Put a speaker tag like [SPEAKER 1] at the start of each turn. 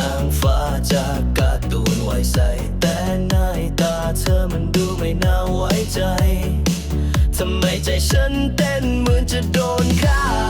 [SPEAKER 1] นางฟ้าจากการ์ตูนไว้ใส แต่ในตาเธอมันดูไม่น่าไว้ใจ ทำไมใจฉันเต้นเหมือนจะโดนฆ่า